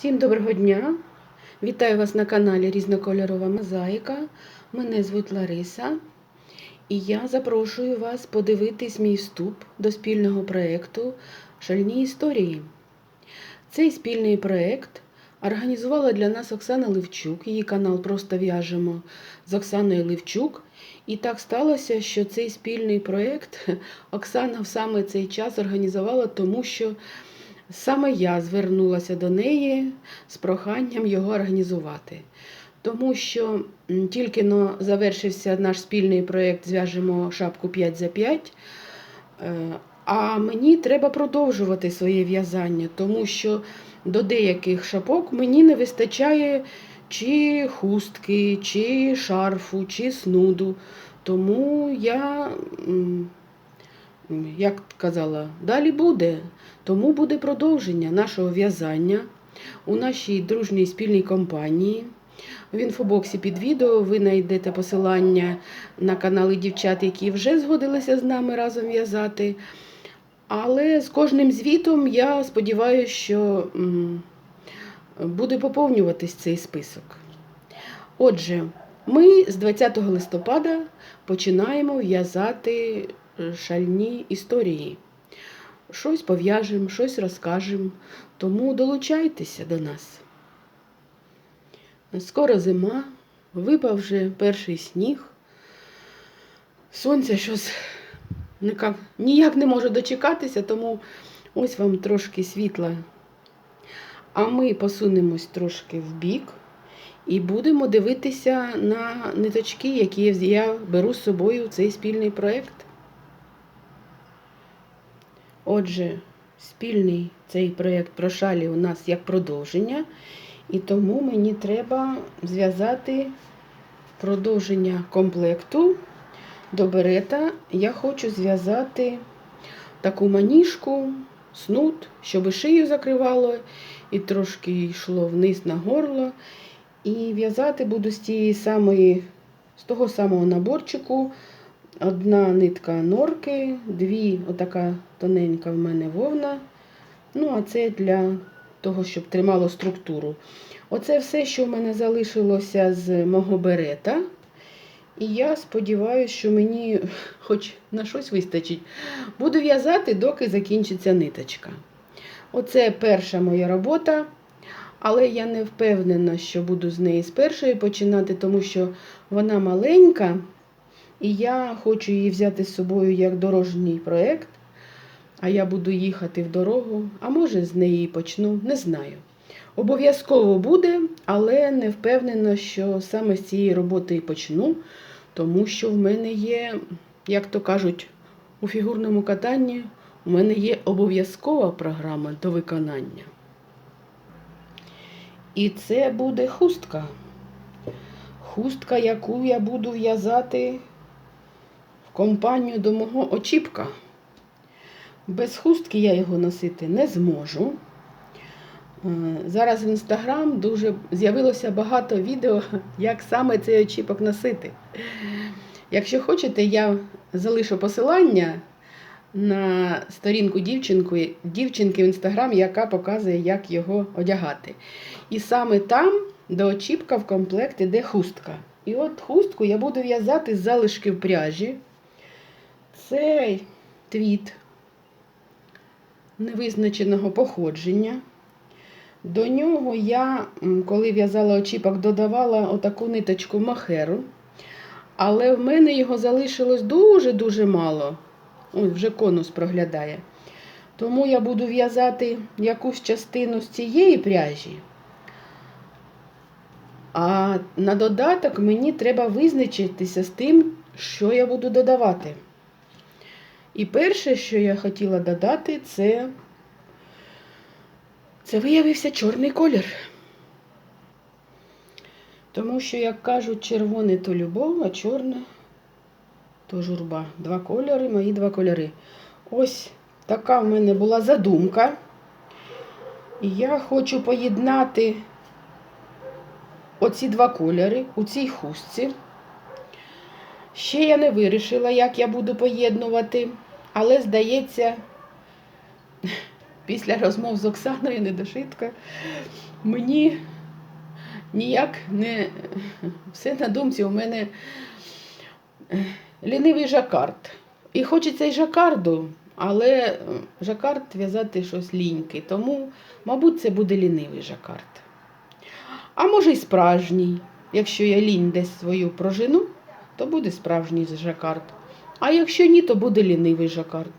Всім доброго дня! Вітаю вас на каналі Різнокольорова Мозаїка. Мене звуть Лариса, і я запрошую вас подивитись мій вступ до спільного проєкту Шальні історії. Цей спільний проєкт організувала для нас Оксана Левчук. Її канал Просто в'яжемо з Оксаною Левчук. І так сталося, що цей спільний проєкт Оксана в саме цей час організувала, тому що Саме я звернулася до неї з проханням його організувати. Тому що тільки но завершився наш спільний проєкт Зв'яжемо шапку 5 за 5. е, А мені треба продовжувати своє в'язання, тому що до деяких шапок мені не вистачає чи хустки, чи шарфу, чи снуду. Тому я, як казала, далі буде. Тому буде продовження нашого в'язання у нашій дружній спільній компанії. В інфобоксі під відео ви знайдете посилання на канали дівчат, які вже згодилися з нами разом в'язати. Але з кожним звітом я сподіваюся, що буде поповнюватись цей список. Отже, ми з 20 листопада починаємо в'язати шальні історії. Щось пов'яжемо, щось розкажемо, тому долучайтеся до нас. Скоро зима, випав вже перший сніг. Сонце щось ніяк, не може дочекатися, тому ось вам трошки світла. А ми посунемось трошки в бік і будемо дивитися на ниточки, які я беру з собою в цей спільний проєкт. Отже, спільний цей проєкт про шалі у нас як продовження, і тому мені треба зв'язати продовження комплекту до берета. Я хочу зв'язати таку маніжку, снуд, щоб шию закривало і трошки йшло вниз на горло. І в'язати буду з тієї самої, з того самого наборчику. Одна нитка норки, дві, отака тоненька в мене вовна. Ну, а це для того, щоб тримало структуру. Оце все, що в мене залишилося з мого берета. І я сподіваюся, що мені хоч на щось вистачить. Буду в'язати, доки закінчиться ниточка. Оце перша моя робота. Але я не впевнена, що буду з неї з першої починати, тому що вона маленька. І я хочу її взяти з собою як дорожній проєкт. А я буду їхати в дорогу, а може з неї почну, не знаю. Обов'язково буде, але не впевнена, що саме з цієї роботи і почну, тому що в мене є, як то кажуть, у фігурному катанні у мене є обов'язкова програма до виконання. І це буде хустка. Хустка, яку я буду в'язати компанію до мого очіпка. Без хустки я його носити не зможу. Е, Зараз в інстаграм дуже з'явилося багато відео, як саме цей очіпок носити. Якщо хочете, я залишу посилання на сторінку дівчинки, дівчинки в інстаграм, яка показує, як його одягати. І саме там до очіпка в комплект іде хустка. І от хустку я буду в'язати з залишків пряжі. Цей твіт невизначеного походження. До нього я, коли в'язала очіпок, додавала отаку ниточку махеру. Але в мене його залишилось дуже-дуже мало. Ой, вже конус проглядає. Тому я буду в'язати якусь частину з цієї пряжі. А на додаток мені треба визначитися з тим, що я буду додавати. І перше, що я хотіла додати, це, це виявився чорний колір. Тому що, як кажуть, червоне то любов, а чорне то журба. Два кольори, мої два кольори. Ось така в мене була задумка. І я хочу поєднати оці два кольори у цій хустці. Ще я не вирішила, як я буду поєднувати, але, здається, після розмов з Оксаною недошитка мені ніяк не все на думці у мене лінивий жакард. І хочеться й жакарду, але жакард в'язати щось ліньки. Тому, мабуть, це буде лінивий жакард. А може й справжній. Якщо я лінь десь свою прожену, то буде справжній жакард. А якщо ні, то буде лінивий жакард.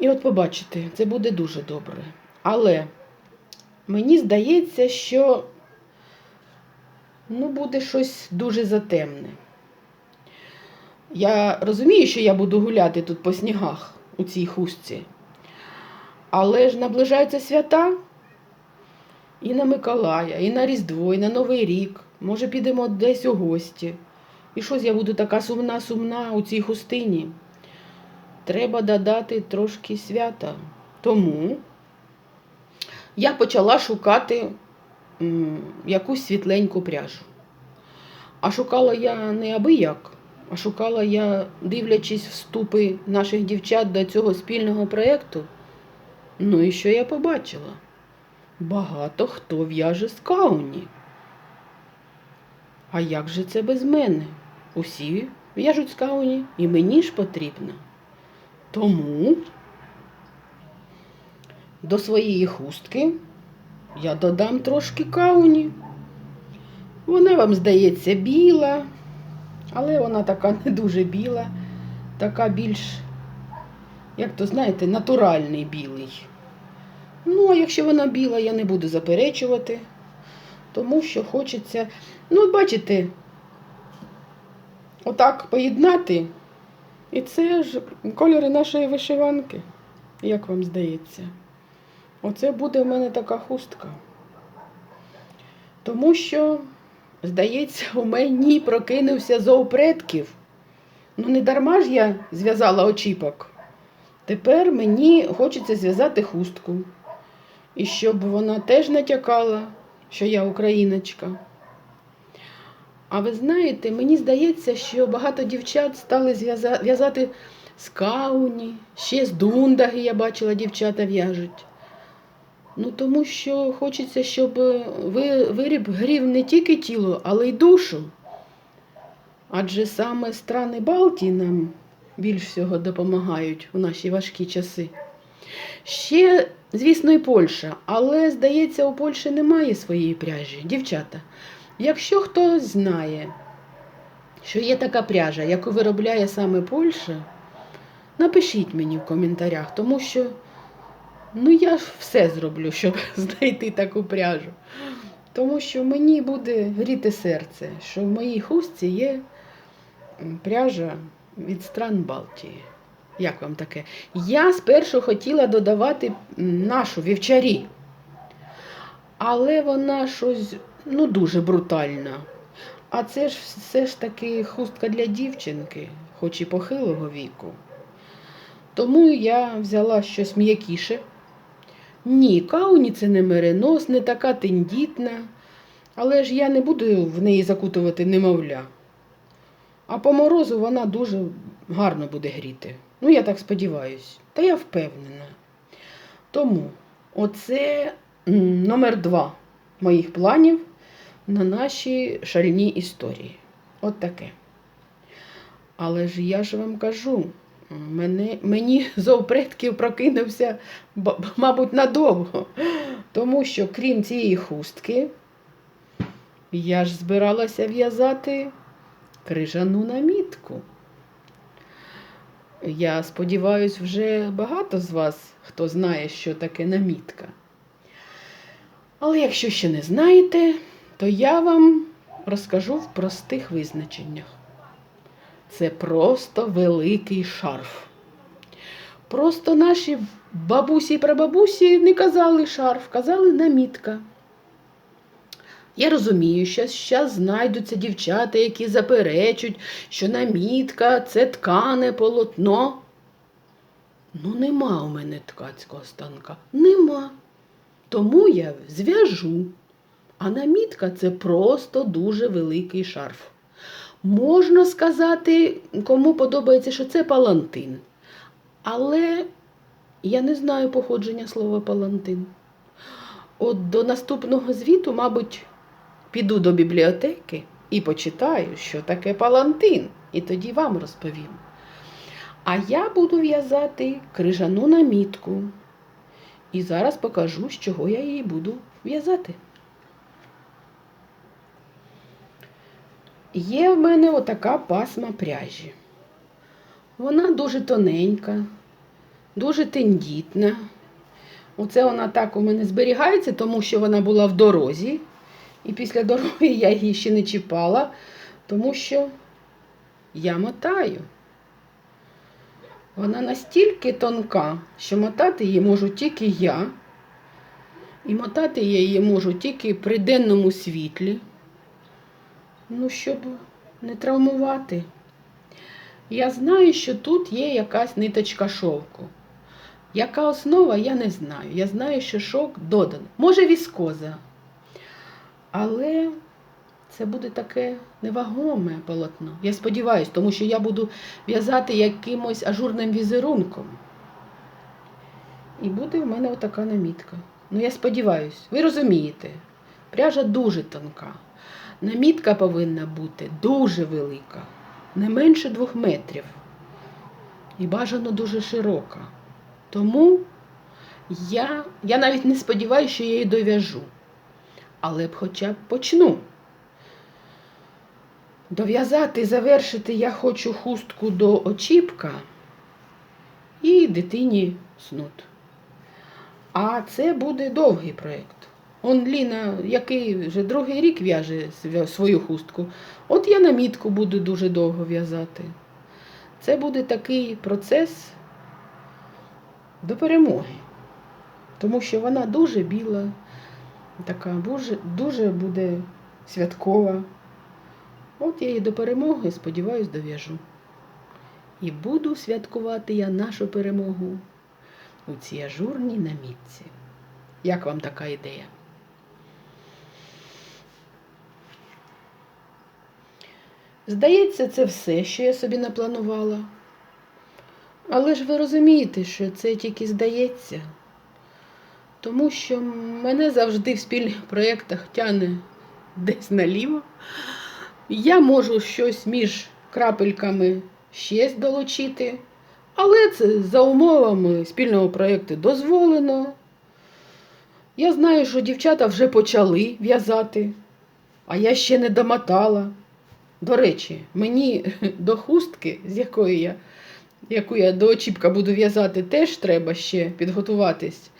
І от побачите, це буде дуже добре. Але мені здається, що ну, буде щось дуже затемне. Я розумію, що я буду гуляти тут по снігах у цій хустці. Але ж наближаються свята і на Миколая, і на Різдво, і на Новий рік. Може, підемо десь у гості. І щось я буду така сумна-сумна у цій хустині. Треба додати трошки свята. Тому я почала шукати м, якусь світленьку пряжу. А шукала я не аби як, а шукала я, дивлячись вступи наших дівчат до цього спільного проєкту. Ну і що я побачила? Багато хто в'яже з кауні. А як же це без мене? Усі в'яжуть з кауні, і мені ж потрібно. Тому до своєї хустки я додам трошки кауні. Вона вам здається біла, але вона така не дуже біла, така більш, як то знаєте, натуральний білий. Ну, а якщо вона біла, я не буду заперечувати, тому що хочеться, ну, бачите, отак поєднати. І це ж кольори нашої вишиванки, як вам здається. Оце буде в мене така хустка. Тому що, здається, у мені прокинувся зов предків. Ну, не дарма ж я зв'язала очіпок. Тепер мені хочеться зв'язати хустку. І щоб вона теж натякала, що я україночка. А ви знаєте, мені здається, що багато дівчат стали в'язати з кауні, ще з дундаги, я бачила, дівчата в'яжуть. Ну, тому що хочеться, щоб ви- виріб грів не тільки тіло, але й душу. Адже саме страни Балтії нам більш всього допомагають у наші важкі часи. Ще, звісно, і Польща, але, здається, у Польщі немає своєї пряжі. Дівчата, якщо хтось знає, що є така пряжа, яку виробляє саме Польща, напишіть мені в коментарях, тому що ну, я ж все зроблю, щоб знайти таку пряжу. Тому що мені буде гріти серце, що в моїй хустці є пряжа від стран Балтії. Як вам таке? Я спершу хотіла додавати нашу вівчарі, але вона щось ну, дуже брутальна. А це ж все ж таки хустка для дівчинки, хоч і похилого віку. Тому я взяла щось м'якіше. Ні, кауні це не меринос, не така тендітна, але ж я не буду в неї закутувати немовля. А по морозу вона дуже гарно буде гріти. Ну, я так сподіваюся. Та я впевнена. Тому оце номер два моїх планів на наші шальні історії. От таке. Але ж я ж вам кажу, мене, мені зов прокинувся, мабуть, надовго. Тому що, крім цієї хустки, я ж збиралася в'язати крижану намітку. Я сподіваюся, вже багато з вас, хто знає, що таке намітка. Але якщо ще не знаєте, то я вам розкажу в простих визначеннях. Це просто великий шарф. Просто наші бабусі і прабабусі не казали шарф, казали намітка. Я розумію, що зараз знайдуться дівчата, які заперечуть, що намітка це ткане полотно. Ну, нема у мене ткацького станка. Нема. Тому я зв'яжу. А намітка це просто дуже великий шарф. Можна сказати, кому подобається, що це палантин. Але я не знаю походження слова палантин. От до наступного звіту, мабуть, піду до бібліотеки і почитаю, що таке палантин, і тоді вам розповім. А я буду в'язати крижану намітку. І зараз покажу, з чого я її буду в'язати. Є в мене отака пасма пряжі. Вона дуже тоненька, дуже тендітна. Оце вона так у мене зберігається, тому що вона була в дорозі. І після дороги я її ще не чіпала, тому що я мотаю. Вона настільки тонка, що мотати її можу тільки я. І мотати я її можу тільки при денному світлі. Ну, щоб не травмувати. Я знаю, що тут є якась ниточка шовку. Яка основа, я не знаю. Я знаю, що шовк доданий. Може, віскоза. Але це буде таке невагоме полотно. Я сподіваюся, тому що я буду в'язати якимось ажурним візерунком. І буде в мене отака намітка. Ну, я сподіваюся, ви розумієте, пряжа дуже тонка. Намітка повинна бути дуже велика, не менше двох метрів. І бажано дуже широка. Тому я, я навіть не сподіваюся, що я її дов'яжу. Але б хоча б почну. Дов'язати, завершити я хочу хустку до очіпка і дитині снуд. А це буде довгий проєкт. Он Ліна, який вже другий рік в'яже свою хустку. От я намітку буду дуже довго в'язати. Це буде такий процес до перемоги. Тому що вона дуже біла, така дуже, буде святкова. От я її до перемоги, сподіваюсь, дов'яжу. І буду святкувати я нашу перемогу у цій ажурній намітці. Як вам така ідея? Здається, це все, що я собі напланувала. Але ж ви розумієте, що це тільки здається. Тому що мене завжди в спільних проєктах тягне десь наліво. Я можу щось між крапельками щось долучити, але це за умовами спільного проєкту дозволено. Я знаю, що дівчата вже почали в'язати, а я ще не домотала. До речі, мені до хустки, з якої я, яку я до очіпка буду в'язати, теж треба ще підготуватись.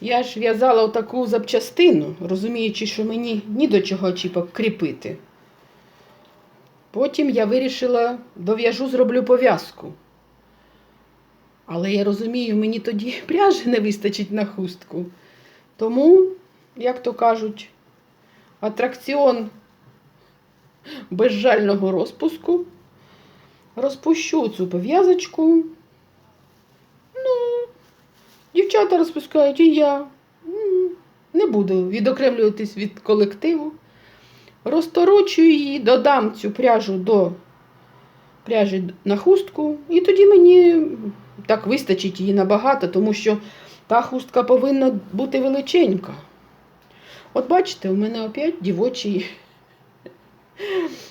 Я ж в'язала отаку запчастину, розуміючи, що мені ні до чого очіпок кріпити. Потім я вирішила, дов'яжу, зроблю пов'язку. Але я розумію, мені тоді пряжі не вистачить на хустку. Тому, як то кажуть, атракціон безжального розпуску. Розпущу цю пов'язочку. Дівчата розпускають, і я не буду відокремлюватись від колективу. Розторочую її, додам цю пряжу до пряжі на хустку, і тоді мені так вистачить її набагато, тому що та хустка повинна бути величенька. От бачите, у мене опять дівочий.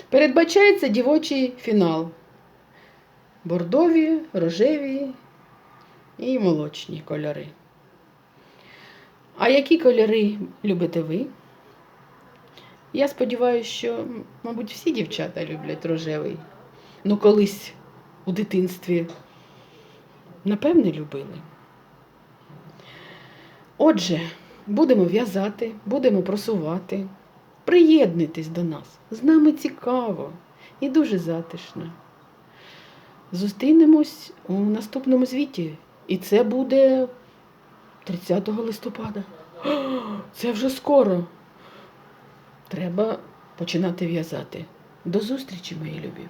Передбачається дівочий фінал. Бордові, рожеві і молочні кольори. А які кольори любите ви? Я сподіваюся, що, мабуть, всі дівчата люблять рожевий. Ну, колись у дитинстві, напевне, любили. Отже, будемо в'язати, будемо просувати. Приєднуйтесь до нас. З нами цікаво і дуже затишно. Зустрінемось у наступному звіті. І це буде 30 листопада. Це вже скоро. Треба починати в'язати. До зустрічі, мої любі!